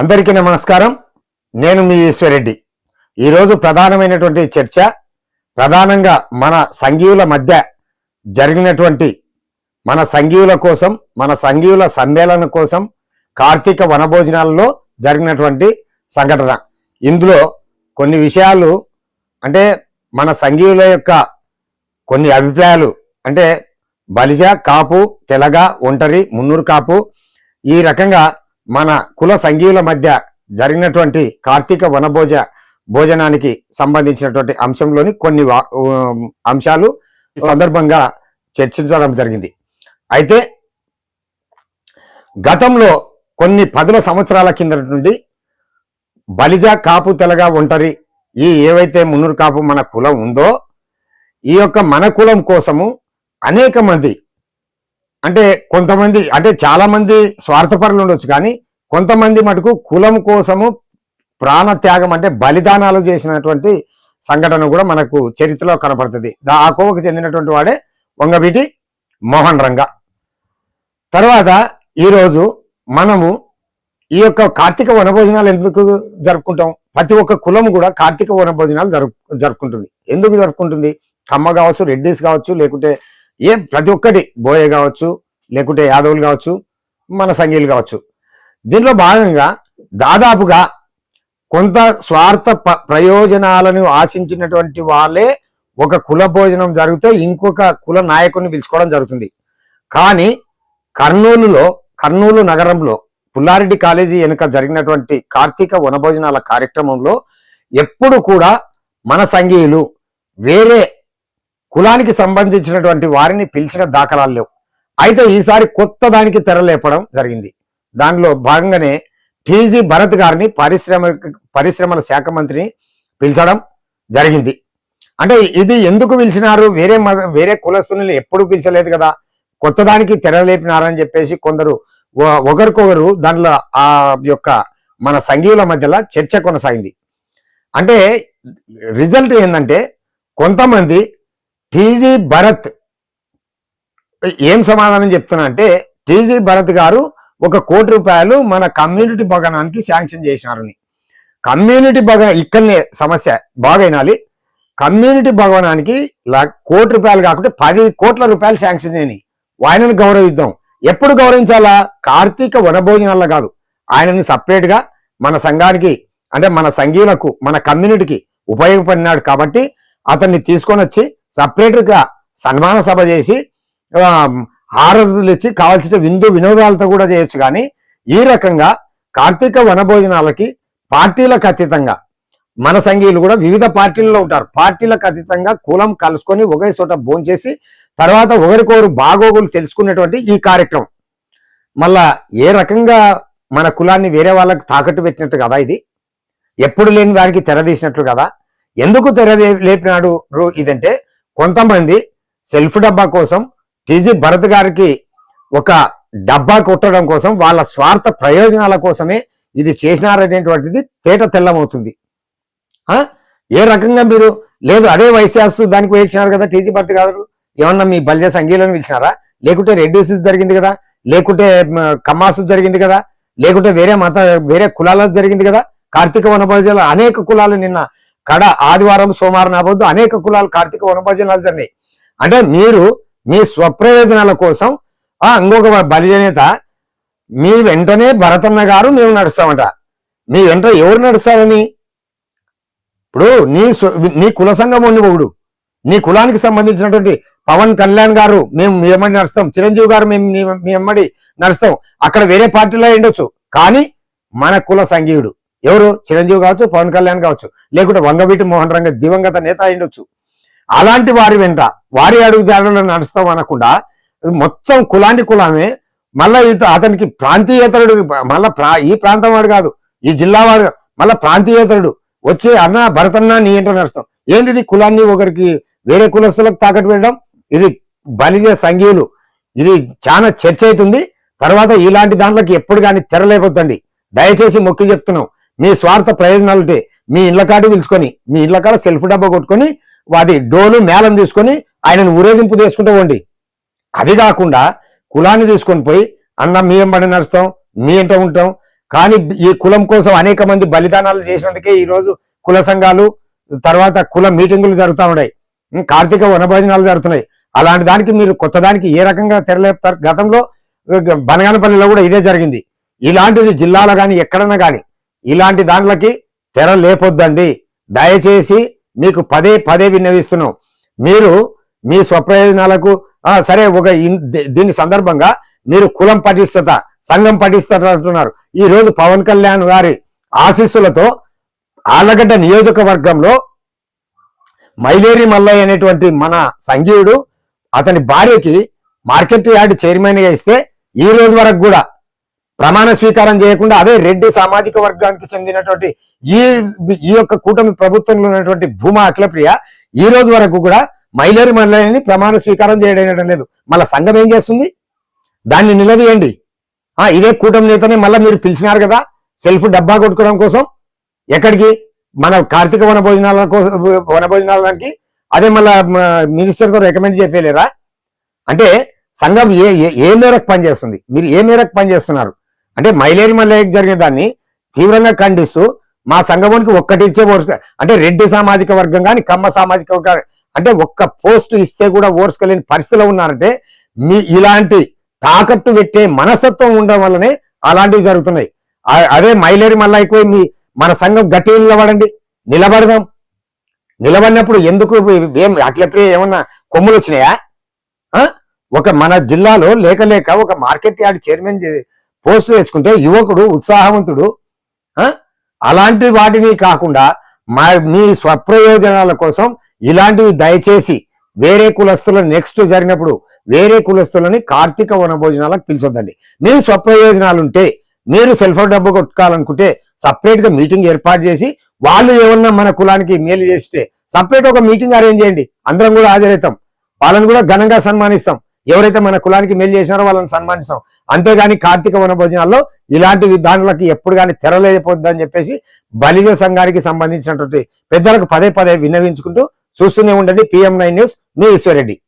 అందరికీ నమస్కారం. నేను మీ ఈశ్వరెడ్డి. ఈరోజు ప్రధానమైనటువంటి చర్చ ప్రధానంగా మన సంఘీయుల మధ్య జరిగినటువంటి మన సంఘీయుల కోసం మన సంఘీయుల సమ్మేళన కోసం కార్తీక వనభోజనాలలో జరిగినటువంటి సంఘటన. ఇందులో కొన్ని విషయాలు అంటే మన సంఘీయుల యొక్క కొన్ని అభిప్రాయాలు అంటే బలిజ కాపు తెలగ ఒంటరి మున్నూరు కాపు ఈ రకంగా మన కుల సంఘీయుల మధ్య జరిగినటువంటి కార్తీక వనభోజ భోజనానికి సంబంధించినటువంటి అంశంలోని కొన్ని వా- అంశాలు సందర్భంగా చర్చించడం జరిగింది. అయితే గతంలో కొన్ని పదుల సంవత్సరాల కింద నుండి బలిజ కాపు తెలగా ఒంటరి ఈ ఏవైతే మున్నూరు కాపు మన కులం ఉందో ఈ యొక్క మన కులం కోసము అనేక మంది అంటే కొంతమంది అంటే చాలా మంది స్వార్థపరులు ఉండొచ్చు కానీ కొంతమంది మటుకు కులం కోసము ప్రాణ త్యాగం అంటే బలిదానాలు చేసినటువంటి సంఘటన కూడా మనకు చరిత్రలో కనపడుతుంది. ఆ కోవకు చెందినటువంటి వాడే వంగవీటి మోహన్ రంగ. తర్వాత ఈరోజు మనము ఈ యొక్క కార్తీక వనభోజనాలు ఎందుకు జరుపుకుంటాం? ప్రతి ఒక్క కులం కూడా కార్తీక వనభోజనాలు జరుపు జరుపుకుంటుంది. ఎందుకు జరుపుకుంటుంది? కమ్మ కావచ్చు రెడ్డిస్ కావచ్చు లేకుంటే ఏం ప్రతి ఒక్కటి బోయే కావచ్చు లేకుంటే యాదవులు కావచ్చు మన సంఘీయులు కావచ్చు. దీనిలో భాగంగా దాదాపుగా కొంత స్వార్థ ప- ప్రయోజనాలను ఆశించినటువంటి వాళ్ళే ఒక కుల భోజనం జరిగితే ఇంకొక కుల నాయకుడిని పిలుచుకోవడం జరుగుతుంది. కానీ కర్నూలులో కర్నూలు నగరంలో పుల్లారెడ్డి కాలేజీ వెనుక జరిగినటువంటి కార్తీక వనభోజనాల కార్యక్రమంలో ఎప్పుడు కూడా మన సంఘీయులు వేరే కులానికి సంబంధించినటువంటి వారిని పిలిచిన దాఖలాలు లేవు. అయితే ఈసారి కొత్త దానికి తెరలేపడం జరిగింది. దానిలో భాగంగానే టీజీ భరత్ గారిని పరిశ్రమ పరిశ్రమల శాఖ మంత్రిని పిలిచడం జరిగింది. అంటే ఇది ఎందుకు పిలిచినారు? వేరే వేరే కులస్తుని ఎప్పుడు పిలిచలేదు కదా. కొత్త దానికి తెరలేపినారని చెప్పేసి కొందరు ఒకరికొకరు దానిలో ఆ యొక్క మన సంఘీయుల మధ్యలో చర్చ కొనసాగింది. అంటే రిజల్ట్ ఏంటంటే కొంతమంది టీజీ భరత్. ఏం సమాధానం చెప్తున్నా అంటే టీజీ భరత్ గారు ఒక కోటి రూపాయలు మన కమ్యూనిటీ భవనానికి శాంక్షన్ చేసినారని. కమ్యూనిటీ భవన ఇక్కడనే సమస్య బాగైనాలి. కమ్యూనిటీ భవనానికి కోటి రూపాయలు కాకుండా పది కోట్ల రూపాయలు శాంక్షన్ చేయని. ఆయనను గౌరవిద్దాం. ఎప్పుడు గౌరవించాలా? కార్తీక వనభోజనాల్లో కాదు. ఆయనని సపరేట్గా మన సంఘానికి అంటే మన సంఘీయులకు మన కమ్యూనిటీకి ఉపయోగపడినాడు కాబట్టి అతన్ని తీసుకొని వచ్చి సపరేట్గా సన్మాన సభ చేసి ఆ, హారతులు ఇచ్చి కావాల్సిన విందు వినోదాలతో కూడా చేయొచ్చు. కానీ ఈ రకంగా కార్తీక వనభోజనాలకి పార్టీలకు అతీతంగా మన సంఘీయులు కూడా వివిధ పార్టీల్లో ఉంటారు. పార్టీలకు అతీతంగా కులం కలుసుకొని ఒకే చోట భోంచేసి తర్వాత ఒకరికొకరు బాగోగులు తెలుసుకునేటువంటి ఈ కార్యక్రమం. మళ్ళా ఏ రకంగా మన కులాన్ని వేరే వాళ్ళకి తాకట్టు పెట్టినట్టు కదా ఇది. ఎప్పుడు లేని దానికి తెరదీసినట్లు కదా. ఎందుకు తెర లేపినాడు ఇదంటే కొంతమంది సెల్ఫ్ డబ్బా కోసం టీజీ భరత్ గారికి ఒక డబ్బా కొట్టడం కోసం వాళ్ళ స్వార్థ ప్రయోజనాల కోసమే ఇది చేసినారనేటువంటిది తేట తెల్లమవుతుంది. ఏ రకంగా మీరు లేదు అదే వైశాస్ దానికి వేసినారు కదా టీజీ భరత్ గారు? ఏమన్నా మీ బల్జ సంఘీలను పిలిచినారా? లేకుంటే రెడ్డిస్ జరిగింది కదా? లేకుంటే కమ్మాసు జరిగింది కదా? లేకుంటే వేరే మత వేరే కులాలకు జరిగింది కదా? కార్తీక వనభోజనాలు అనేక కులాలు నిన్న కడ ఆదివారం సోమవారం అవ్వద్దు అనేక కులాలు కార్తీక వనభోజనాలు జరిగినాయి. అంటే మీరు మీ స్వప్రయోజనాల కోసం ఆ ఇంకొక బలిజనేత మీ వెంటనే భరతన్న గారు మేము నడుస్తామంట. మీ వెంట ఎవరు నడుస్తారని? ఇప్పుడు నీ నీ కుల సంఘం ఒకడు నీ కులానికి సంబంధించినటువంటి పవన్ కళ్యాణ్ గారు మేము మీ ఎమ్మడి నడుస్తాం. చిరంజీవి గారు మేము మీ- మీ ఎమ్మడి నడుస్తాం. అక్కడ వేరే పార్టీలో ఉండొచ్చు. కానీ మన కుల సంఘీయుడు. ఎవరు? చిరంజీవి కావచ్చు పవన్ కళ్యాణ్ కావచ్చు లేకుంటే వంగవీటి మోహన్ రంగ దివంగత నేత అయిండొచ్చు అలాంటి వారి వెంట వారి అడుగు జాడలో నడుస్తాం అనకుండా మొత్తం కులాంటి కులమే మళ్ళా అతనికి ప్రాంతీయేతరుడు మళ్ళా ప్రా ఈ ప్రాంతం వాడు కాదు ఈ జిల్లా వాడు మళ్ళా ప్రాంతీయేతరుడు వచ్చి అన్న భరతన్న నీ ఏంటో నడుస్తాం. ఏంది ఇది కులాన్ని ఒకరికి వేరే కులస్తులకు తాకట్టు పెట్టడం? ఇది బలిజ సంఘీయులు ఇది చాలా చర్చ అవుతుంది. తర్వాత ఇలాంటి దాంట్లోకి ఎప్పుడు కానీ తెరలేకపోతండి దయచేసి మొక్కి చెప్తున్నాం. మీ స్వార్థ ప్రయోజనాలు మీ ఇళ్ళ కాడు పిలుచుకొని మీ ఇళ్ళ కాడ సెల్ఫ్ డబ్బా కొట్టుకొని వాది డోలు మేళం తీసుకొని ఆయనను ఊరేగింపు తీసుకుంటూ పోండి. అది కాకుండా కులాన్ని తీసుకొని పోయి అన్న మీ ఎంబడి నడుస్తాం మీ ఇంట ఉంటాం. కానీ ఈ కులం కోసం అనేక మంది బలిదానాలు చేసినందుకే ఈరోజు కుల సంఘాలు తర్వాత కుల మీటింగులు జరుగుతూ ఉన్నాయి. కార్తీక వనభోజనాలు జరుగుతున్నాయి. అలాంటి దానికి మీరు కొత్త దానికి ఏ రకంగా తెరలేపుతారు? గతంలో బనగానపల్లిలో కూడా ఇదే జరిగింది. ఇలాంటిది జిల్లాలో కానీ ఎక్కడన్నా కానీ ఇలాంటి దాంట్లకి తెర లేపొద్దండి. దయచేసి మీకు పదే పదే విన్నవిస్తున్నాం. మీరు మీ స్వప్రయోజనాలకు సరే ఒక దీని సందర్భంగా మీరు కులం పటిష్టత సంఘం పటిష్టత అంటున్నారు. ఈరోజు రోజు పవన్ కళ్యాణ్ గారి ఆశీస్సులతో ఆళ్ళగడ్డ నియోజకవర్గంలో మైలేరి మల్లయ్య అనేటువంటి మన సంఘీయుడు అతని భార్యకి మార్కెట్ యార్డ్ చైర్మన్గా ఇస్తే ఈ రోజు వరకు కూడా ప్రమాణ స్వీకారం చేయకుండా అదే రెడ్డి సామాజిక వర్గానికి చెందినటువంటి ఈ ఈ యొక్క కూటమి ప్రభుత్వంలో ఉన్నటువంటి భూమా అఖిలప్రియ ఈ రోజు వరకు కూడా మైలేరి మల్లయ్యని ప్రమాణ స్వీకారం చేయడం లేదు. మళ్ళా సంఘం ఏం చేస్తుంది? దాన్ని నిలదీయండి. ఆ ఇదే కూటమి నేతనే మళ్ళీ మీరు పిలిచినారు కదా సెల్ఫ్ డబ్బా కొట్టుకోవడం కోసం. ఎక్కడికి? మన కార్తీక వన భోజనాల కోసం వన భోజనాలకి అదే మళ్ళా మినిస్టర్తో రికమెండ్ చెప్పలేరా? అంటే సంఘం ఏ ఏ- ఏ మేరకు పనిచేస్తుంది? మీరు ఏ మేరకు పనిచేస్తున్నారు? అంటే మైలేరి మల్లయ్యకి జరిగిన దాన్ని తీవ్రంగా ఖండిస్తూ మా సంఘమునికి ఒక్కటి ఇచ్చే ఓర్స్ అంటే రెడ్డి సామాజిక వర్గం కానీ కమ్మ సామాజిక వర్గం అంటే ఒక్క పోస్ట్ ఇస్తే కూడా ఓర్చుకోలేని పరిస్థితిలో ఉన్నారంటే మీ ఇలాంటి తాకట్టు పెట్టే మనస్తత్వం ఉండడం వల్లనే అలాంటివి జరుగుతున్నాయి. అదే మైలేరి మల్లయ్యకు మీ మన సంఘం గట్టి నిలబడండి. నిలబడదాం. నిలబడినప్పుడు ఎందుకు ఏం అఖిలప్రియ ఏమన్నా కొమ్ములు వచ్చినాయా? ఒక మన జిల్లాలో లేక లేక ఒక మార్కెట్ యార్డ్ చైర్మన్ పోస్టులు పోస్టు తెచ్చుకుంటే యువకుడు ఉత్సాహవంతుడు అలాంటి వాటిని కాకుండా మా మీ స్వప్రయోజనాల కోసం ఇలాంటివి దయచేసి వేరే కులస్తులను నెక్స్ట్ జరిగినప్పుడు వేరే కులస్తులని కార్తీక వనభోజనాలకు పిలిచొద్దండి. మీ స్వప్రయోజనాలు ఉంటే మీరు సెల్ఫ్ డబ్బు కొట్టుకోవాలనుకుంటే సపరేట్గా మీటింగ్ ఏర్పాటు చేసి వాళ్ళు ఏమన్నా మన కులానికి మేలు చేస్తే సపరేట్ ఒక మీటింగ్ అరేంజ్ చేయండి. అందరం కూడా హాజరవుతాం. వాళ్ళని కూడా ఘనంగా సన్మానిస్తాం. ఎవరైతే మన కులానికి మేలు చేసినారో వాళ్ళని సన్మానిస్తాం. అంతేగాని కార్తీక వన భోజనాల్లో ఇలాంటి దానిలోకి ఎప్పుడు కానీ తెరలేకపోద్దని చెప్పేసి బలిజ సంఘానికి సంబంధించినటువంటి పెద్దలకు పదే పదే విన్నవించుకుంటూ చూస్తూనే ఉండండి. పిఎం నైన్ న్యూస్ మీ ఈశ్వరెడ్డి